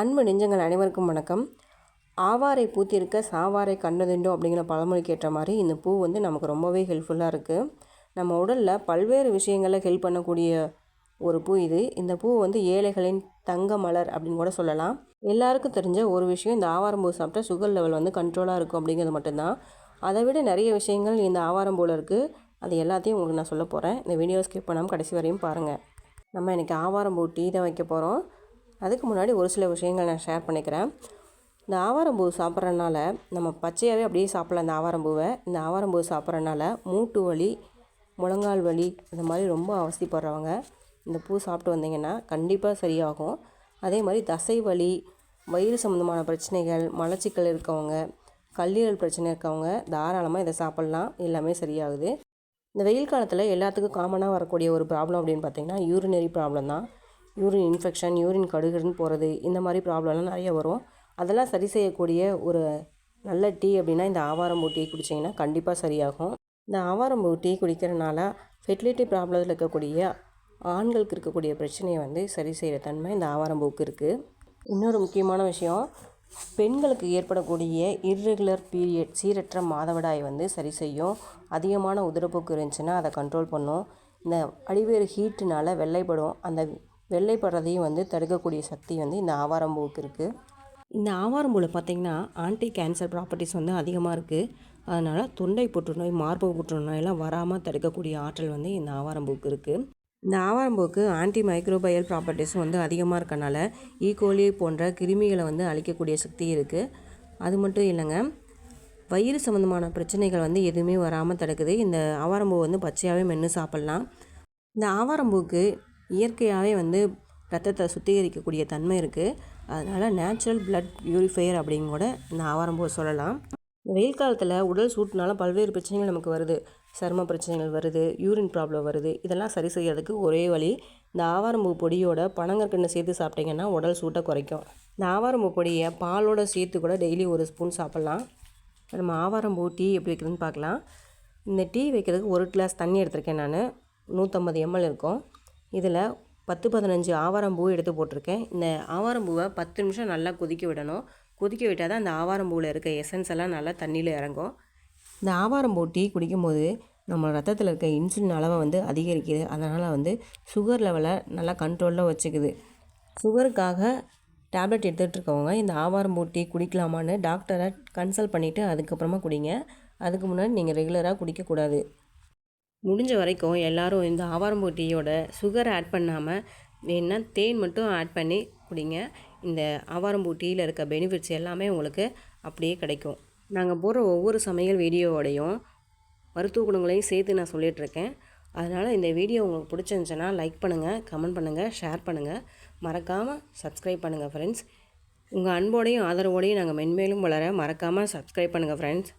அன்பு நெஞ்சங்கள் அனைவருக்கும் வணக்கம். ஆவாரை பூத்திருக்க சாவாரை கண்டதுண்டோ அப்படிங்கிற பழமொழிக்கு ஏற்ற மாதிரி இந்த பூ வந்து நமக்கு ரொம்பவே ஹெல்ப்ஃபுல்லாக இருக்குது நம்ம உடலில் பல்வேறு விஷயங்களில் ஹெல்ப் பண்ணக்கூடிய ஒரு பூ இது. இந்த பூ வந்து ஏழைகளின் தங்க மலர் அப்படின்னு கூட சொல்லலாம். எல்லாருக்கும் தெரிஞ்ச ஒரு விஷயம் இந்த ஆவாரம் பூ சாப்பிட்டா சுகர் லெவல் வந்து கண்ட்ரோலாக இருக்கும் அப்படிங்கிறது மட்டும்தான். அதை விட நிறைய விஷயங்கள் இந்த ஆவாரம் பூவில் இருக்குது அது எல்லாத்தையும் உங்களுக்கு நான் சொல்ல போகிறேன் இந்த வீடியோ ஸ்கிப் பண்ணாமல் கடைசி வரையும் பாருங்கள் நம்ம இன்றைக்கி ஆவாரம்பூ டீ தான் வைக்க போகிறோம் அதுக்கு முன்னாடி ஒரு சில விஷயங்கள் நான் ஷேர் பண்ணிக்கிறேன். இந்த ஆவாரம்பூ சாப்பிட்றதுனால நம்ம பச்சையாகவே அப்படியே சாப்பிட்லாம் இந்த ஆவாரம்பூவை இந்த ஆவாரம்பூ சாப்பிட்றதுனால மூட்டு வலி முழங்கால் வலி இந்த மாதிரி ரொம்ப அவஸ்திப்படுறவங்க இந்த பூ சாப்பிட்டு வந்தீங்கன்னா கண்டிப்பாக சரியாகும். அதே மாதிரி தசை வலி வயிறு சம்மந்தமான பிரச்சனைகள் மலச்சிக்கல் இருக்கவங்க கல்லீரல் பிரச்சனை இருக்கவங்க தாராளமாக இதை சாப்பிட்லாம். எல்லாமே சரியாகுது. இந்த வெயில் காலத்தில் எல்லாத்துக்கும் காமனாக வரக்கூடிய ஒரு ப்ராப்ளம் அப்படின்னு பார்த்திங்கன்னா யூரினரி ப்ராப்ளம் தான். யூரின் இன்ஃபெக்ஷன் யூரின் கடுகுன்னு போகிறது இந்த மாதிரி ப்ராப்ளம்லாம் நிறைய வரும். அதெல்லாம் சரி செய்யக்கூடிய ஒரு நல்ல டீ அப்படின்னா இந்த ஆவாரம்பூ டீ குடிச்சிங்கன்னா கண்டிப்பாக சரியாகும். இந்த ஆவாரம்பூ டீ குடிக்கிறனால ஃபெர்டிலிட்டி ப்ராப்ளத்தில் இருக்கக்கூடிய ஆண்களுக்கு இருக்கக்கூடிய பிரச்சனையை வந்து சரி செய்கிற தன்மை இந்த ஆவாரம்பூக்கு இருக்குது இன்னொரு முக்கியமான விஷயம் பெண்களுக்கு ஏற்படக்கூடிய இர்ரெகுலர் பீரியட் சீரற்ற மாதவிடாய் வந்து சரி செய்யும். அதிகமான உதிரப்போக்கு இருந்துச்சுன்னா அதை கண்ட்ரோல் பண்ணும். இந்த அடிவேறு ஹீட்டுனால வெள்ளைப்படும். அந்த வெள்ளைப்படுறதையும் வந்து தடுக்கக்கூடிய சக்தி வந்து இந்த ஆவாரம்பூவுக்கு இருக்குது இந்த ஆவாரம்பூவில் பார்த்திங்கன்னா ஆன்டி கேன்சர் ப்ராப்பர்ட்டிஸ் வந்து அதிகமாக இருக்குது அதனால் தொண்டை புற்றுநோய் மார்பக புற்றுநோயெல்லாம் வராமல் தடுக்கக்கூடிய ஆற்றல் வந்து இந்த ஆவாரம்பூக்கு இருக்குது இந்த ஆவாரம்பூக்கு ஆன்டி மைக்ரோபயல் ப்ராப்பர்ட்டிஸும் வந்து அதிகமாக இருக்கனால e. ஈகோலி போன்ற கிருமிகளை வந்து அழிக்கக்கூடிய சக்தி இருக்குது அது மட்டும் இல்லைங்க வயிறு சம்மந்தமான பிரச்சனைகள் வந்து எதுவுமே வராமல் தடுக்குது. இந்த ஆவாரம்பூ வந்து பச்சையாகவே மென்று சாப்பிட்லாம். இந்த ஆவாரம்பூக்கு இயற்கையாகவே வந்து ரத்தத்தை சுத்திகரிக்கக்கூடிய தன்மை இருக்குது அதனால் நேச்சுரல் பிளட் பியூரிஃபையர் அப்படின்னு கூட இந்த ஆவாரம்பூ சொல்லலாம். இந்த வெயில் காலத்தில் உடல் சூட்டுனால பல்வேறு பிரச்சனைகள் நமக்கு வருது. சரும பிரச்சனைகள் வருது யூரின் ப்ராப்ளம் வருது. இதெல்லாம் சரி செய்யறதுக்கு ஒரே வழி இந்த ஆவாரம்பூ பொடியோட பனங்கற்கண்டு சேர்த்து சாப்பிட்டிங்கன்னா உடல் சூட்டை குறைக்கும். இந்த ஆவாரம்பூ பொடியை பாலோட சேர்த்து கூட டெய்லி ஒரு ஸ்பூன் சாப்பிட்லாம். நம்ம ஆவாரம்பூ டீ எப்படி வைக்கிறதுன்னு பார்க்கலாம். இந்த டீ வைக்கிறதுக்கு ஒரு கிளாஸ் தண்ணி எடுத்திருக்கேன் நான். நூற்றம்பது எம்எல் இருக்கும். இதில் பத்து பதினஞ்சு ஆவாரம்பூ எடுத்து போட்டிருக்கேன். இந்த ஆவாரம்பூவை பத்து நிமிஷம் நல்லா கொதிக்க விடணும். கொதிக்க விட்டால் தான் அந்த ஆவாரம்பூவில் இருக்க எசன்ஸ் எல்லாம் நல்லா தண்ணியில் இறங்கும். இந்த ஆவாரம்பூ டீ குடிக்கும்போது நம்ம ரத்தத்தில் இருக்க இன்சுலின் அளவை வந்து அதிகரிக்குது. அதனால் வந்து சுகர் லெவலை நல்லா கண்ட்ரோலில் வச்சுக்குது. சுகருக்காக டேப்லெட் எடுத்துகிட்டு இருக்கவங்க இந்த ஆவாரம்பூ டீ குடிக்கலாமான்னு டாக்டரை கன்சல்ட் பண்ணிவிட்டு அதுக்கப்புறமா குடிங்க. அதுக்கு முன்னாடி நீங்கள் ரெகுலராக குடிக்கக்கூடாது. முடிஞ்ச வரைக்கும் எல்லோரும் இந்த ஆவாரம்பூ டீயோட சுகர் ஆட் பண்ணாமல் வேணுன்னா தேன் மட்டும் ஆட் பண்ணி குடிங்க. இந்த ஆவாரம்பூ டீயில் இருக்க பெனிஃபிட்ஸ் எல்லாமே உங்களுக்கு அப்படியே கிடைக்கும். நாங்கள் போடுற ஒவ்வொரு சமையல் வீடியோவோடையும் மருத்துவ குணங்களையும் சேர்த்து நான் சொல்லிகிட்ருக்கேன் அதனால் இந்த வீடியோ உங்களுக்கு பிடிச்சிருந்துச்சுன்னா லைக் பண்ணுங்கள் கமெண்ட் பண்ணுங்கள் ஷேர் பண்ணுங்கள் மறக்காமல் சப்ஸ்கிரைப் பண்ணுங்கள் ஃப்ரெண்ட்ஸ் உங்கள் அன்போடையும் ஆதரவோடையும் நாங்கள் மென்மேலும் வளர மறக்காமல் சப்ஸ்கிரைப் பண்ணுங்கள் ஃப்ரெண்ட்ஸ்